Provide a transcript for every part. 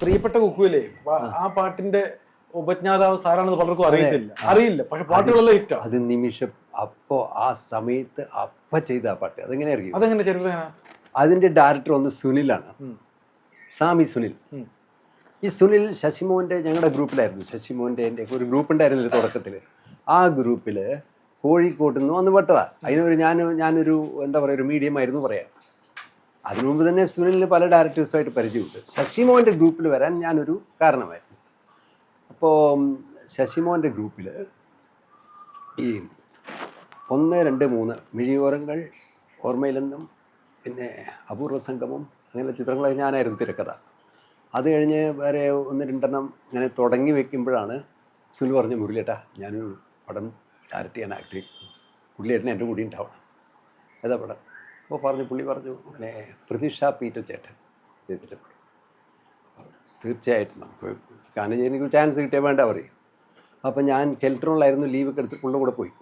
പ്രിയപ്പെട്ട കുക്കുവിലെ ആ. പാട്ടിന്റെ ഉപജ്ഞാതാവ് സാറാണെന്ന് പലർക്കും അറിയത്തില്ല. അറിയില്ല. പക്ഷെ പാട്ടുകളെല്ലാം ഹിറ്റാണ് അത് നിമിഷം അപ്പോ ആ സമയത്ത് അപ്പ ചെയ്ത ആ പാട്ട്. അതെങ്ങനെ അറിയും? അതെങ്ങനെ? ചരിത്രം അതിന്റെ ഡയറക്ടർ ഒന്ന് സുനിലാണ്. സാമി സുനിൽ. ഈ സുനിൽ ശശിമോഹന്റെ ഞങ്ങളുടെ ഗ്രൂപ്പിലായിരുന്നു. ശശിമോഹന്റെ എന്റെ ഒരു ഗ്രൂപ്പ് ഉണ്ടായിരുന്നില്ല തുടക്കത്തിൽ. ആ ഗ്രൂപ്പിൽ കോഴിക്കോട്ട് നിന്ന് വന്ന് പെട്ടതാ. അതിനൊരു ഞാൻ ഞാനൊരു എന്താ പറയുക ഒരു മീഡിയം ആയിരുന്നു പറയാം. അതിനു മുമ്പ് തന്നെ സുനിലിന് പല ഡയറക്ടേഴ്സുമായിട്ട് പരിചയമുണ്ട്. ശശിമോഹന്റെ ഗ്രൂപ്പിൽ വരാൻ ഞാനൊരു കാരണമായിരുന്നു. അപ്പോൾ ശശിമോഹന്റെ ഗ്രൂപ്പിൽ ഈ ഒന്ന് രണ്ട് മൂന്ന് മിഴിയോരങ്ങൾ ഓർമ്മയിലെന്നും പിന്നെ അപൂർവ സംഗമം അങ്ങനെ ചിത്രങ്ങളൊക്കെ ഞാനായിരുന്നു തിരക്കഥ. അത് കഴിഞ്ഞ് വേറെ ഒന്ന് രണ്ടെണ്ണം ഇങ്ങനെ തുടങ്ങി വെക്കുമ്പോഴാണ് സുനിൽ പറഞ്ഞു മുരളിയേട്ടാ ഞാനൊരു പടം ഡയറക്റ്റ് ചെയ്യാൻ ആക്ട് ചെയ്യും പുള്ളിയേട്ടൻ എന്റെ കൂടി ഉണ്ടാവണം ഏതാ പടം? അപ്പോൾ പറഞ്ഞു പുള്ളി പറഞ്ഞു അങ്ങനെ പ്രതീക്ഷ പീറ്റർ ചേട്ടൻ ചെയ്തിട്ട് തീർച്ചയായിട്ടും നമുക്ക് എനിക്ക് ചാൻസ് കിട്ടിയാൽ വേണ്ട പറയും അപ്പം ഞാൻ കെൽട്രോണിലായിരുന്നു ലീവ് ഒക്കെ എടുത്ത് പുള്ളിയുടെ കൂടെ പോയി.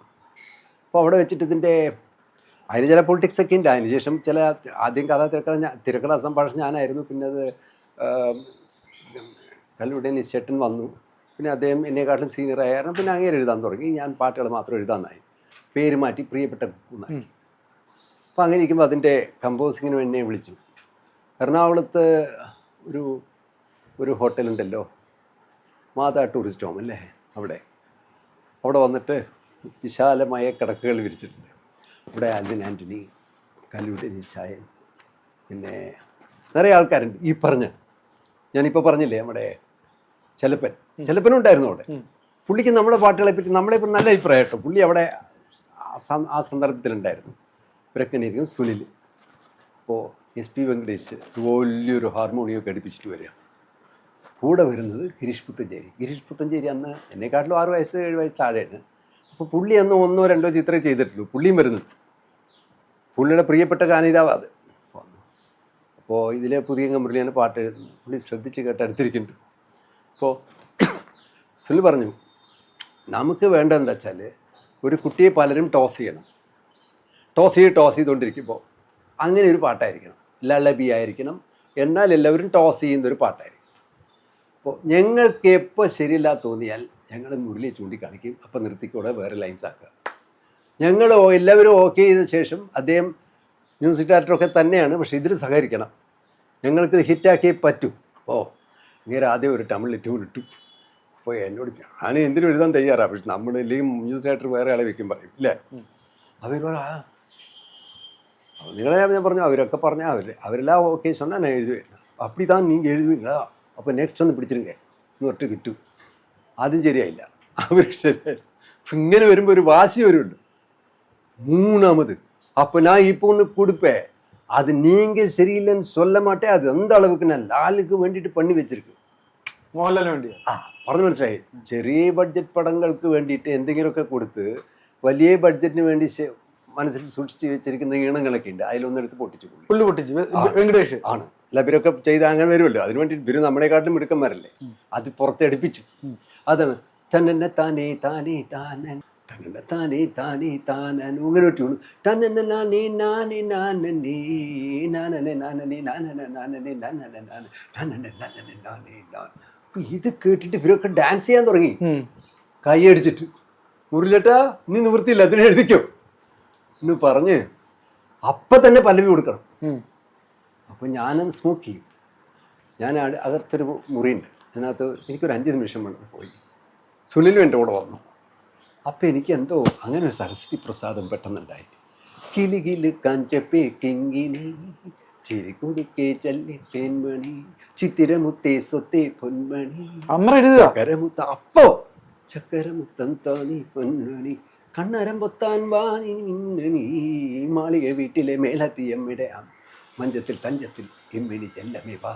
അപ്പോൾ അവിടെ വെച്ചിട്ട് ഇതിന്റെ അതിന് ചില പൊളിറ്റിക്സ് ഒക്കെ ഉണ്ട്. അതിനുശേഷം ചില ആദ്യം കഥ തിരക്കഥ ഞാൻ തിരക്കഥ സംഭാഷണം ഞാനായിരുന്നു. പിന്നെ അത് കല്ലുടെ നിശ്ചേട്ടൻ വന്നു. പിന്നെ അദ്ദേഹം എന്നെക്കാട്ടിലും സീനിയർ ആയിരുന്നു പിന്നെ അങ്ങനെ എഴുതാൻ തുടങ്ങി. ഞാൻ പാട്ടുകൾ മാത്രം എഴുതാനായി പേര് മാറ്റി പ്രിയപ്പെട്ട കുന്നായി. അപ്പോൾ അങ്ങനെ ഇരിക്കുമ്പോൾ അതിന്റെ കമ്പോസിങ്ങിന് എന്നെ വിളിച്ചു. എറണാകുളത്ത് ഒരു ഒരു ഹോട്ടലുണ്ടല്ലോ. മാതാ ടൂറിസ്റ്റ് ഹോം അല്ലേ അവിടെ. അവിടെ വന്നിട്ട് വിശാലമായ കിടക്കുകൾ വിരിച്ചിട്ടുണ്ട്. അവിടെ ആൽവിൻ ആന്റണി കല്ലൂട്ടി നിശായൻ പിന്നെ നിറയെ ആൾക്കാരുണ്ട്. ഈ പറഞ്ഞ ഞാനിപ്പോൾ പറഞ്ഞില്ലേ നമ്മുടെ ചെലപ്പൻ. ചെലപ്പനും ഉണ്ടായിരുന്നു അവിടെ. പുള്ളിക്ക് നമ്മുടെ പാട്ടുകളെ പറ്റി നമ്മളെ പറ്റി നല്ല അഭിപ്രായം കേട്ടോ. പുള്ളി അവിടെ ആ സന്ദർഭത്തിലുണ്ടായിരുന്നു. ഇവരൊക്കെ ഇരിക്കും സുനിൽ. അപ്പോൾ എസ് പി വെങ്കടേഷ് വലിയൊരു ഹാർമോണിയൊക്കെ ഘടിപ്പിച്ചിട്ട് വരിക. കൂടെ വരുന്നത് ഗിരീഷ് പുത്തഞ്ചേരി. ഗിരീഷ് പുത്തഞ്ചേരി അന്ന് എന്നെക്കാട്ടിലും ആറ് വയസ്സ് ഏഴ് വയസ്സ് താഴെയാണ്. അപ്പോൾ പുള്ളി അന്ന് ഒന്നോ രണ്ടോ ചിത്രമേ ചെയ്തിട്ടുള്ളൂ. പുള്ളിയും വരുന്നുണ്ട് പുള്ളിയുടെ പ്രിയപ്പെട്ട ഗാനിതാവ് അത്. അപ്പോൾ ഇതിലെ പുതിയ മുരളിയാണ് പാട്ട് എഴുതുന്നത്. പുള്ളി ശ്രദ്ധിച്ച് കേട്ട് അടുത്തിരിക്കുന്നുണ്ട്. അപ്പോൾ സുനിൽ പറഞ്ഞു നമുക്ക് വേണ്ടതെന്താ വെച്ചാൽ ഒരു കുട്ടിയെ പലരും ടോസ് ചെയ്യണം. ടോസ് ചെയ്ത് ടോസ് ചെയ്തുകൊണ്ടിരിക്കുമ്പോൾ അങ്ങനെ ഒരു പാട്ടായിരിക്കണം. ലളബി ആയിരിക്കണം. എന്നാൽ എല്ലാവരും ടോസ് ചെയ്യുന്ന ഒരു പാട്ടായിരിക്കും. അപ്പോൾ ഞങ്ങൾക്ക് എപ്പോൾ ശരിയില്ല തോന്നിയാൽ ഞങ്ങൾ മുരളി ചൂണ്ടിക്കാണിക്കും അപ്പോൾ നിർത്തിക്കൂടെ വേറെ ലൈൻസ് ആക്കുക. ഞങ്ങൾ എല്ലാവരും ഓക്കെ ചെയ്ത ശേഷം അദ്ദേഹം മ്യൂസിക് ഡയറക്ടറൊക്കെ തന്നെയാണ് പക്ഷേ ഇതിൽ സഹകരിക്കണം. ഞങ്ങൾക്ക് ഹിറ്റാക്കിയേ പറ്റൂ. ഓ ഇങ്ങനെ ആദ്യം ഒരു തമിഴ് ട്യൂൺ ഇട്ടു. അപ്പോൾ എന്നോട് ഞാൻ എന്തിനും എഴുതാൻ തയ്യാറാണ് പക്ഷെ നമ്മൾ ഇല്ലെങ്കിൽ മ്യൂസിക് ഡയറക്ടർ വേറെ ആളെ വെക്കും പറയും ഇല്ലേ? അവർ പറ அவங்களே நான் പറഞ്ഞു அவரൊക്കെ പറഞ്ഞാல் அவர் அவரெல்லாம் ஓகே சொன்னால் நான் எழுதுவேன் அப்படி தான் நீங்கள் எழுதுவீங்களா அப்போ நெக்ஸ்ட் வந்து പിടിച്ചിരുങ്ങേ എന്നിട്ട് കിട്ടും അതും ശരിയായില്ല. അവർ ശരിയായില്ല. ഇങ്ങനെ വരുമ്പോൾ ഒരു വാശി വരുന്നുണ്ട് மூணாமது அப்போ நான் இப்போ ஒன்று கொடுப்பேன் அது நீங்கள் சரியில்லைன்னு சொல்ல மாட்டேன் அது அந்த அளவுக்கு நான் லாலுக்கு வேண்டிட்டு பண்ணி வச்சிருக்கேன் മോഹൻലാലിന് വേണ്ടി ആ പറഞ്ഞു മനസ്സിലായി. ചെറിയ ബഡ്ജറ്റ് പടങ്ങൾക്ക് വേണ്ടിയിട്ട് എന്തെങ്കിലുമൊക്കെ കൊടുത്ത് വലിയ ബഡ്ജറ്റിന് വേണ്ടി മനസ്സിൽ സൂക്ഷിച്ച് വെച്ചിരിക്കുന്ന ഈണങ്ങളൊക്കെ ഉണ്ട് അതിലൊന്നെടുത്ത് പൊട്ടിച്ചു പുള്ളി പൊട്ടിച്ചു വെങ്കടേഷ് ആണ് ലബിരൊക്കെ ചെയ്ത അങ്ങനെ വരുമല്ലോ അതിനു വേണ്ടി ഇവർ നമ്മളെക്കാട്ടിലും മിടുക്കന്മാരല്ലേ അത് പുറത്തെടുപ്പിച്ചു അതാണ് തന്നെ താനേ താനേ താനൻ തന്നെ താനേ താനേ താനൻ അങ്ങനെ ട്യൂൺ തന്നെ നാനേ നാനേ നാനനേ നാനനെ നാനനെ നാനന നാനനെ നാനന നാന നാനനെ നാനേ ഇത് കേട്ടിട്ട് ഇവരൊക്കെ ഡാൻസ് ചെയ്യാൻ തുടങ്ങി കൈ അടിച്ചിട്ട് മുറിലട്ടാ നീ നിവൃത്തിയില്ല അതിനെ എഴുതിക്കോ എന്ന് പറഞ്ഞ് അപ്പം തന്നെ പല്ലവി കൊടുക്കണം. അപ്പം ഞാനത് സ്മോക്ക് ചെയ്യും. ഞാൻ അക- അകത്തൊരു മുറിയുണ്ട്. അതിനകത്ത് എനിക്കൊരു അഞ്ച് നിമിഷം വേണം പോയി. സുനിലും എന്റെ കൂടെ വന്നു. അപ്പം എനിക്ക് എന്തോ അങ്ങനെ ഒരു സരസ്വതി പ്രസാദം പെട്ടെന്നുണ്ടായി. കിളി കിളി കഞ്ചപ്പേ ചിരി കുടിക്കേ ചല്ലി തേൻമണി ചിത്തിരമുത്തേ സ്വത്തേ പൊന്മണി അമ്മ എഴുതുക. ചക്കരമുത്ത അപ്പോ ചക്കരമുത്തം താനി പൊന്മണി. കണ്ണരം പൊത്താൻ വാനി മിന്നണി മാളിക വീട്ടിലെ മേലത്തി എമ്മിടയാം മഞ്ചത്തിൽ തഞ്ചത്തിൽ എമ്മിനി ചെല്ലമേ വാ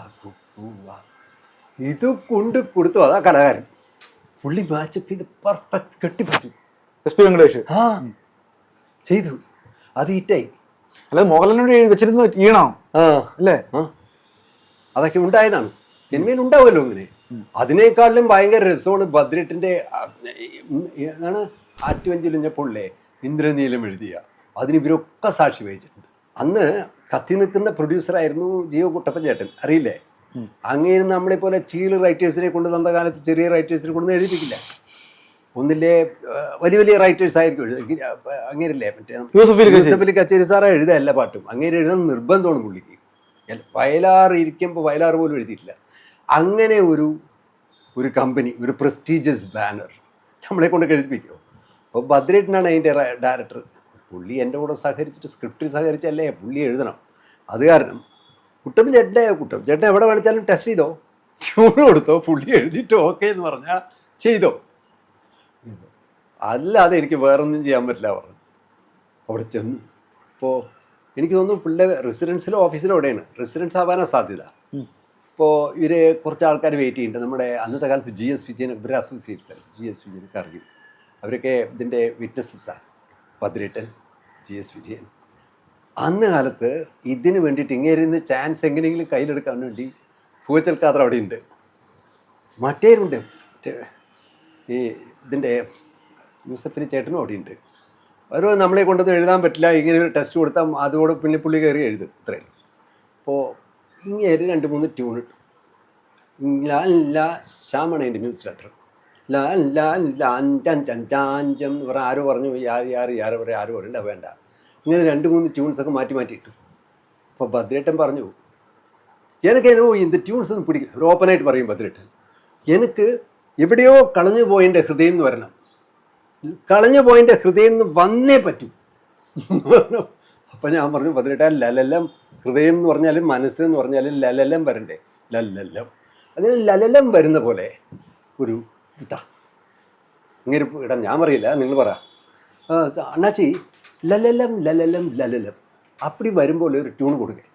ഇത് കൊണ്ട് കൊടുത്തു. അതാ കലാകാരൻ. പുള്ളി മാച്ചപ്പ് ഇത് പെർഫെക്റ്റ് കെട്ടിപ്പിടിച്ചു. എസ് പി വെങ്കടേഷ് ആ ചെയ്തു. അത് ഹിറ്റായി അല്ലാതെ മോഹൻലാലിനോട് വെച്ചിരുന്നു ഈണോ? ആ. അല്ലേ? അതൊക്കെ ഉണ്ടായതാണ്. സിനിമയിൽ ഉണ്ടാവുമല്ലോ ഇങ്ങനെ. അതിനേക്കാളിലും ഭയങ്കര രസമാണ് ഉം, ഏതാണ്? ആറ്റുവഞ്ചിലിഞ്ഞപ്പോഴേ ഇന്ദ്രനീലം എഴുതിയ. അതിന് ഇവരൊക്കെ സാക്ഷി വഹിച്ചിട്ടുണ്ട്. അന്ന് കത്തി നിൽക്കുന്ന പ്രൊഡ്യൂസറായിരുന്നു ജിയോ കുട്ടപ്പൻ ചേട്ടൻ അറിയില്ലേ അങ്ങനെ നമ്മളെ പോലെ ചീൾ റൈറ്റേഴ്സിനെ കൊണ്ട് തന്ന കാലത്ത് ചെറിയ റൈറ്റേഴ്സിനെ കൊണ്ട് എഴുതിപ്പിക്കില്ല. ഒന്നില്ലേ വലിയ വലിയ റൈറ്റേഴ്സ് ആയിരിക്കും എഴുതുക. അങ്ങനെയല്ലേ മറ്റേ? യൂസഫ് അലി കച്ചേരി. സാറേ എഴുതുക എല്ലാ പാട്ടും. അങ്ങനെ എഴുതാൻ നിർബന്ധമാണ് പുള്ളിക്ക്. വയലാർ ഇരിക്കുമ്പോൾ വയലാർ പോലും എഴുതിയിട്ടില്ല. അങ്ങനെ ഒരു ഒരു കമ്പനി ഒരു പ്രസ്റ്റീജിയസ് ബാനർ നമ്മളെ കൊണ്ട് എഴുതിപ്പിക്കുമോ അപ്പോൾ ഭദ്രേട്ടനാണ് അതിന്റെ ഡയറക്ടർ. പുള്ളി എന്റെ കൂടെ സഹകരിച്ചിട്ട് സ്ക്രിപ്റ്റിൽ സഹകരിച്ചല്ലേ പുള്ളി എഴുതണം. അത് കാരണം കുട്ടം ചേട്ടന്റെ കുട്ടം ചേട്ടൻ എവിടെ വേണിച്ചാലും ടെസ്റ്റ് ചെയ്തോ? ട്യൂൺ കൊടുത്തോ? പുള്ളി എഴുതിയിട്ട് ഓക്കെ എന്ന് പറഞ്ഞാൽ ചെയ്തോ? അല്ലാതെ എനിക്ക് വേറൊന്നും ചെയ്യാൻ പറ്റില്ല പറഞ്ഞു. അവിടെ ചെന്നു. അപ്പോൾ എനിക്ക് തോന്നുന്നു പുള്ളി റെസിഡൻസിലോ ഓഫീസിലോ എവിടെയാണ് റെസിഡൻസ് ആവാനോ സാധ്യത. ഇപ്പോൾ ഇവർ കുറച്ച് ആൾക്കാർ വെയിറ്റ് ചെയ്യുന്നുണ്ട്. നമ്മുടെ അന്നത്തെ കാലത്ത് ജി എസ് വിജയൻ ഇവരുടെ അസോസിയേറ്റ്സ് ജി എസ് വിജയൻ കറങ്ങി. അവരൊക്കെ ഇതിന്റെ വിറ്റ്നസ്സാണ് പതിരിട്ടൻ ജി എസ് വിജയൻ. അന്ന് കാലത്ത് ഇതിന് വേണ്ടിയിട്ട് ഇങ്ങേരുന്ന് ചാൻസ് എങ്ങനെയെങ്കിലും കയ്യിലെടുക്കാൻ വേണ്ടി പൂവച്ചൽ ഖാദർ അവിടെ ഉണ്ട്. മറ്റേരുണ്ട് മറ്റേ ഈ ഇതിന്റെ യൂസഫിന് ചേട്ടനും അവിടെ ഉണ്ട് അവർ നമ്മളെ കൊണ്ടൊന്നും എഴുതാൻ പറ്റില്ല. ഇങ്ങനെ ഒരു ടെസ്റ്റ് കൊടുത്താൽ അതോടെ പിന്നെ പുള്ളി കയറി എഴുതും ഇത്രയും. അപ്പോൾ ഇങ്ങനെ രണ്ട് മൂന്ന് ട്യൂൺ ഇട്ടു ഇല്ല. ശ്യാമാണ് എന്റെ ന്യൂസ് ലെറ്റർ. ലാൻ ലാൻ ലാൻ ടൻ ടൻ ടാഞ്ചം എന്ന് ആരോ പറഞ്ഞു യാർ യാർ യാർ പറയും ആരോ പറയണ്ട വേണ്ട. ഇങ്ങനെ രണ്ട് മൂന്ന് ട്യൂൺസൊക്കെ മാറ്റി മാറ്റി ഇട്ടു. അപ്പോൾ ഭദ്രേട്ടൻ പറഞ്ഞു എനിക്കതിനോ ഇന്ന് ട്യൂൺസ് ഒന്നും പിടിക്കും ഒരു ഓപ്പണായിട്ട് പറയും ഭദ്രേട്ടൻ. എനിക്ക് എവിടെയോ കളഞ്ഞു പോയതിന്റെ ഹൃദയം എന്ന് വരണം. കളഞ്ഞു പോയതിന്റെ ഹൃദയം എന്ന് വന്നേ പറ്റൂ. അപ്പം ഞാൻ പറഞ്ഞു പതിനെട്ടാ ലലലം ഹൃദയം എന്ന് പറഞ്ഞാൽ മനസ്സെന്ന് പറഞ്ഞാൽ ലലലം വരണ്ടേ? ലല്ലലം അങ്ങനെ ലലലം വരുന്ന പോലെ ഒരു ഇതാ ഇങ്ങനെ ഇടാം ഞാൻ പറയില്ല നിങ്ങൾ പറ ആ, ച- അണ്ണാച്ചി ലലലം ലലലം ലലലം അപ്പടി വരുമ്പോൾ ഒരു ട്യൂൺ കൊടുക്കേ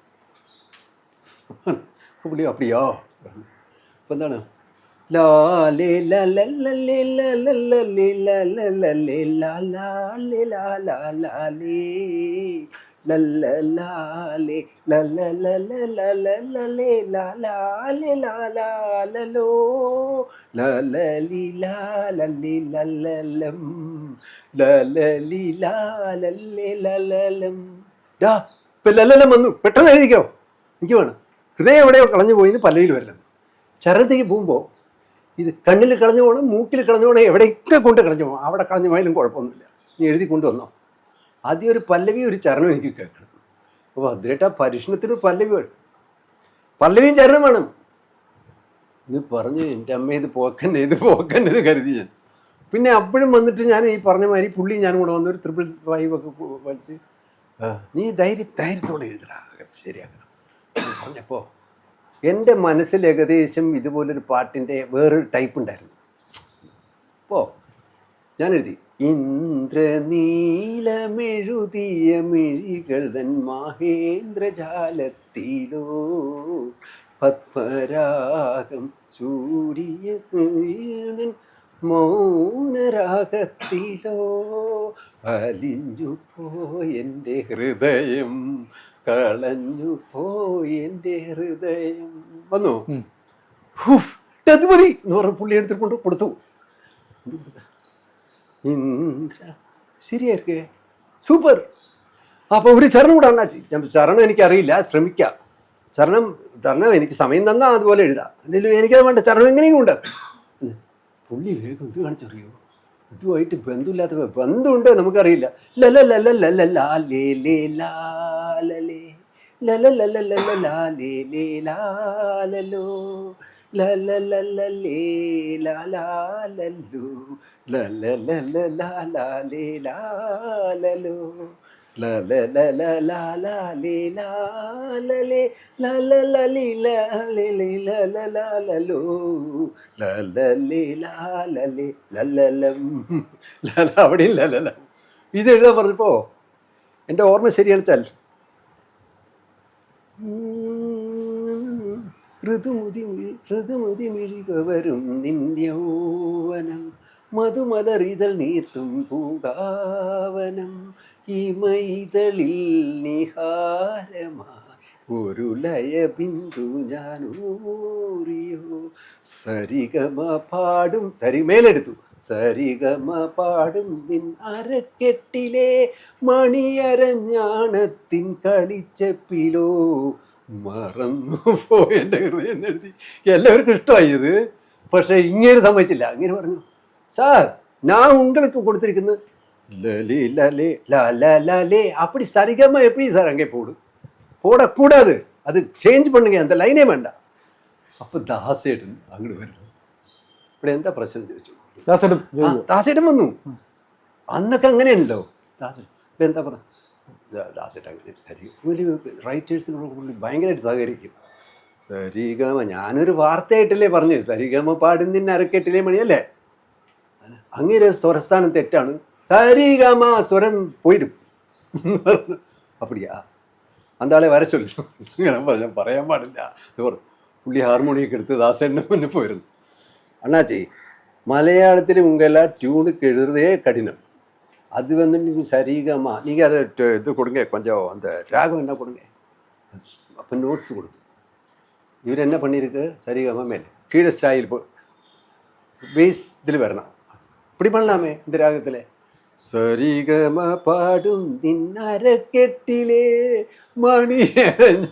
പുള്ളി அப்படியா ഇപ്പം എന്താണ് ലാലേ ലലലലേ ലലലലേ ലലലലേ ലാലാലേ ലാലാലാലേ ലലലാലേ ലലലലേ ലലലലേ വന്നു. പെട്ടെന്ന് എഴുതിക്കോ. എനിക്ക് വേണം. ഹൃദയം എവിടെയോ കളഞ്ഞു പോയിന്ന് പല്ലയിൽ വരണം. ചരത്തേക്ക് പോകുമ്പോൾ ഇത് കണ്ണിൽ കളഞ്ഞു പോകണം മൂക്കിൽ കളഞ്ഞു പോകണം എവിടെയൊക്കെ കൊണ്ട് കളഞ്ഞു പോകണം അവിടെ കളഞ്ഞു പോയാലും കുഴപ്പമൊന്നുമില്ല. നീ എഴുതി കൊണ്ടുവന്നോ. ആദ്യം ഒരു പല്ലവി ഒരു ചരണം എനിക്ക് കേൾക്കണം. അപ്പോൾ അതിലേട്ട് ആ ഒരു പല്ലവി വേണം. പല്ലവിയും ചരണം വേണം. ഇത് പറഞ്ഞു എന്റെ അമ്മ ഇത് പോക്കന്നെ ഇത് പോക്കന്നെ കരുതി ഞാൻ. പിന്നെ അപ്പോഴും വന്നിട്ട് ഞാൻ ഈ പറഞ്ഞ മാതിരി പുള്ളി ഞാനും കൂടെ വന്നൊരു ഒരു ട്രിപ്പിൾ ഫൈവ് ഒക്കെ വലിച്ച് നീ ധൈര്യം ധൈര്യത്തോടെ എഴുതടാ. ശരിയാക്കണം. പറഞ്ഞപ്പോൾ എന്റെ മനസ്സിൽ ഏകദേശം ഇതുപോലൊരു പാട്ടിന്റെ വേറൊരു ടൈപ്പ് ഉണ്ടായിരുന്നു. അപ്പോൾ ഞാൻ എഴുതി. ഇന്ദ്രനീലമെഴുതിയ മിഴികൾ തൻ മഹേന്ദ്രജാലത്തിലോ പത്മരാഗം ചൂടിയ മൗനരാഗത്തിലോ അലിഞ്ഞു പോയെന്റെ ഹൃദയം കളഞ്ഞു പോയെന്റെ ഹൃദയം. വന്നു. ഹുഫ്, അത് മതി എന്ന് പറഞ്ഞ പുള്ളി എടുത്തിട്ട് കൊണ്ട് കൊടുത്തു. ഇന്ദ്ര ശരിയായിരിക്കേ സൂപ്പർ അപ്പോൾ ഒരു ചരണം കൂടെ അണ്ണാച്ചി ചരണം എനിക്കറിയില്ല ശ്രമിക്കാം ചരണം ചരണം എനിക്ക് സമയം തന്നാൽ അതുപോലെ എഴുതാം എന്തെങ്കിലും എനിക്കത് വേണ്ട ചരണം എങ്ങനെയും ഉണ്ട് പുള്ളി വേഗം ഇത് കാണിച്ചറിയോ ഇതുമായിട്ട് ബന്ധമില്ലാത്ത ബന്ധമുണ്ട് നമുക്കറിയില്ല ലല ലല ലല ലാ ലേ ലേ ലാ ലലേ ലല ലല ലല ലാ ലേ ലേ ലാ ലലോ ലല ലല ലേ ലാ ലാ ലല്ലു ലല ലല ലാ ലാ ലേ ലാ ലലോ ലല ലല ലാ ലാ ലേ ലാ ലലേ ലല ലലി ലാ ലേ ലേ ലല ലാ ലലോ ലലലേ ലാലലേ ലലലം ലല അവിടെയും ലലലം ഇത് എഴുതാൻ പറഞ്ഞപ്പോ എന്റെ ഓർമ്മ ശരിയാണിച്ചാൽ ഋതുമുതി ഋതുമുതി മിഴിക വരും നിന്യൗവനം മധുമലറിതൽ നീർത്തും ഈ മൈതളിൽ നിഹാരമായി ഒരു ലയ ബിന്ദു ഞാൻ ഊറിയോ സരിഗമ പാടും സരി മേലെടുത്തു. സരിഗമ പാടും നിൻ അരക്കെട്ടിലെ മണിയരഞ്ഞാണത്തിൻ കളിച്ചപ്പിലോ മറന്നു പോയി എൻ്റെ ഹൃദയം എന്ന് എഴുതി എല്ലാവർക്കും ഇഷ്ടമായി ഇത് പക്ഷേ ഇങ്ങനെ സമ്മതിച്ചില്ല ഇങ്ങനെ പറഞ്ഞു സാർ ഞാൻ உங்களுக்கு கொடுத்திருக்கிறது லலி லலே ல ல லலே அப்படி சரிகமா எப்படி சார் அங்கே போடு போடக்கூடாது அது சேஞ்ச் பண்ணுங்க அந்த லைனே வேண்டாம் അപ്പോൾ ദാസേട്ടൻ അങ്ങോട്ട് വരുന്നു ഇവിടെ എന്താ പ്രശ്നം ചോദിച്ചു ദാസേട്ടൻ ആ, ദാസേട്ടൻ വന്നു അന്നൊക്കെ അങ്ങനെയുണ്ടല്ലോ ദാസേട്ടൻ ഇപ്പം എന്താ പറഞ്ഞ ദാസേട്ട് സരി റൈറ്റേഴ്സ് പുള്ളി ഭയങ്കരമായിട്ട് സഹകരിക്കും. സരിഗമ ഞാനൊരു വാർത്തയായിട്ടല്ലേ പറഞ്ഞു സരിഗമ പാടുന്ന അരക്കെട്ടിലെ മണിയല്ലേ? അങ്ങനെ സ്വരസ്ഥാനം തെറ്റാണ്. സരിഗമ സ്വരം പോയിടും. അപ്പടിയാ. അന്താളെ വര ഇങ്ങനെ പറഞ്ഞ പറയാൻ പാടില്ല. പുള്ളി ഹാർമോണിയൊക്കെ എടുത്ത് ദാസേട്ടന്റെ മുന്നേ പോയിരുന്നു. അണ്ണാച്ചി മലയാളത്തിൽ മുങ്കല്ല ട്യൂണ് കെഴുതേ കഠിനം. அது வந்து நீங்கள் சரிகமாக நீங்கள் அதை இது கொடுங்க கொஞ்சம் அந்த ராகம் என்ன கொடுங்க அப்போ நோட்ஸ் கொடுங்க இவர் என்ன பண்ணியிருக்கு சரிகமாக மேலே கீழே ஸ்டாயில் போ பேஸ் இதில் வரணும் இப்படி பண்ணலாமே இந்த ராகத்தில் சரிகமா பாடும் நின் അരക്കെട്ടിലേ മണി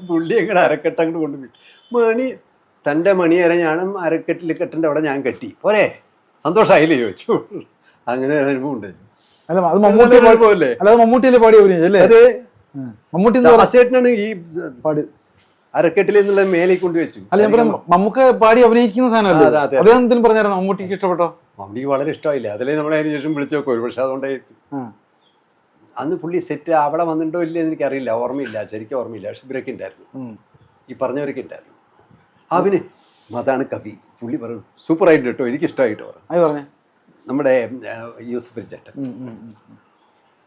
പുള്ളി എങ്ങനെ கொண்டு போய் மணி தண்ட மணி മണി എറിഞ്ഞാണ് கட்டுண்ட കെട്ടിന്റെ ஞான் கட்டி കെട്ടി சந்தோஷம் ஆகலையே வச்சு அங்கே അനുഭവം ഉണ്ടായിരുന്നു അല്ല അത് മമ്മൂട്ടി അനുഭവമല്ലേ? അല്ലാതെ മമ്മൂട്ടിയല്ലേ പാടി അഭിനയിച്ചു അല്ലേ? അത്. മമ്മൂട്ടി അസേട്ടനാണ് ഈ പാടി. അരക്കെട്ടിൽ എന്നുള്ള മേലെ കൊണ്ടുവച്ചു അല്ല ഞാൻ പറയാം മമ്മൂക്ക പാടി അഭിനയിക്കുന്ന സാധനമല്ലേ. അദ്ദേഹം എന്തിനും പറഞ്ഞായിരുന്നു? മമ്മൂട്ടിക്ക് ഇഷ്ടപ്പെട്ടോ? മമ്മൂട്ടിക്ക് വളരെ ഇഷ്ടമായില്ല. അതിലേ നമ്മളെ അതിന് ശേഷം വിളിച്ചു നോക്കും പക്ഷെ അതുകൊണ്ട് അന്ന് പുള്ളി സെറ്റ് അവിടെ വന്നിട്ടോ ഇല്ലേ എനിക്ക് അറിയില്ല ഓർമ്മയില്ല. ശരിക്കും ഓർമ്മയില്ല. പക്ഷെ ഇവരൊക്കെ ഉണ്ടായിരുന്നു. ഈ പറഞ്ഞവരൊക്കെ ഉണ്ടായിരുന്നു. അവന് അതാണ് കവി. പുള്ളി പറഞ്ഞു സൂപ്പറായിട്ട് കേട്ടോ. എനിക്ക് ഇഷ്ടമായിട്ട് പറഞ്ഞേ. നമ്മുടെ യൂസഫ് ചേട്ടൻ.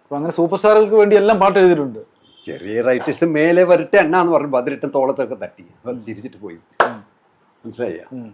അപ്പൊ അങ്ങനെ സൂപ്പർ സ്റ്റാറുകൾക്ക് വേണ്ടി എല്ലാം പാട്ട് എഴുതിയിട്ടുണ്ട്. ചെറിയ റൈറ്റേഴ്സ് മേലെ വരട്ടെ എണ്ണാന്ന് പറഞ്ഞു ബദ്രട്ടൻ തോളത്തൊക്കെ തട്ടി. അപ്പം ചിരിച്ചിട്ട് പോയി. മനസ്സിലായ.